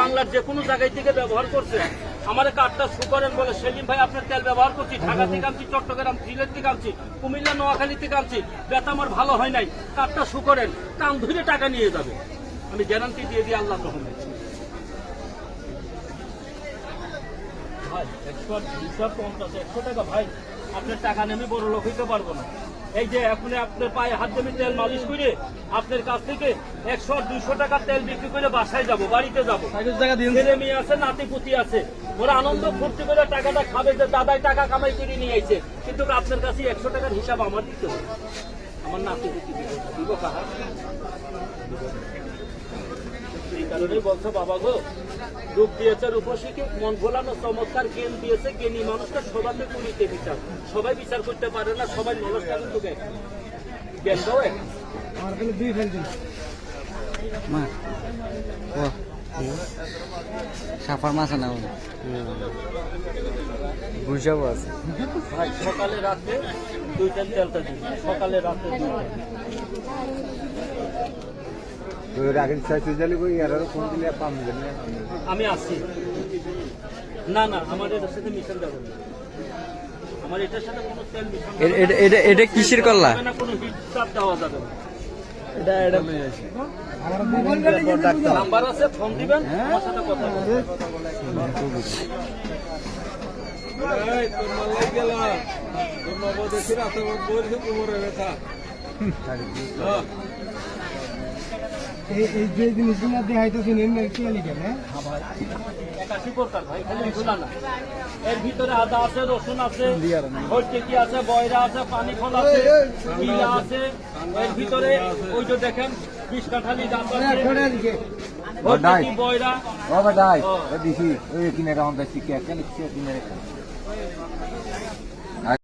বাংলার যে কোনো জায়গায় থেকে ব্যবহার করছে আমার কার্ডটা শু করেন বলে সেলিম ভাই আপনার তেল ব্যবহার করছি, ঢাকা থেকে আনছি, চট্টগ্রাম সিলেট থেকে আনছি, কুমিল্লা, নোয়াখালী থেকে আনছি, ব্যথা আমার ভালো হয় নাই কার্ডটা শু করেন কান ধরে টাকা নিয়ে যাবে। আমি গ্যারান্টি দিয়ে দিই আল্লাহ রহমে ভাই, একশো পঞ্চাশ, একশো টাকা, ভাই, আপনার টাকা নেমে বড় লোক হইতে পারব না। এই যে এখন আপনার পায়ে হাত জমি তেল মালিশ করে আপনার কাছ থেকে একশো দুইশো টাকা তেল বিক্রি করে বাসায় যাব বাড়িতে যাব। ছেলে মেয়ে আছে নাতি পুতি আছে। ওরা আনন্দ ফুর্তি করে টাকাটা খাবে যে দাদাই টাকা কামাই করে নিয়ে আইছে। কিন্তু আপনার কাছে একশো টাকার হিসাব আমার দিতে হবে। আমার নাতি পুতি দিব কাহার? এই কারণেই বলছো বাবা গো রূপ দিয়েছে রূপসীকে মন ভোলানো চমৎকার জ্ঞান দিয়েছে জ্ঞানী মানুষকে সবাইকে করিতে বিচার। সবাই বিচার করতে পারে না সবাই নলেজটা কিন্তু জ্ঞান। জ্ঞানটাও এক। সাফার মাছ না বুঝাবো আছে। ভাই সকালে রাতে দুইটা তেলটা দিন। সকালে রাতে আমি আসি না না আমার এটার সাথে মিশন যাবে না। আমার এটার সাথে কোনো তেল মিশন এটা এটা এটা কিসের করলা না কোনো হিট চাপ দেওয়া যাবে না। এটা এটা নাম্বার আছে ফোন দিবেন আমার সাথে কথা বলবেন। এই যে জিনিসগুলো দেখাইতেছেন এমনি কি লিখেন হ্যাঁ? একাশি প্রকার ভাই খালি এগুলা না। এর ভিতরে আদা আছে রসুন আছে ভর্তিকি আছে বয়রা আছে পানি ফল আছে কিলা আছে। এর ভিতরে ওই যে দেখেন বিশ কাঠালি দাম আছে। বয়রা। দেখি কিনে কি কেন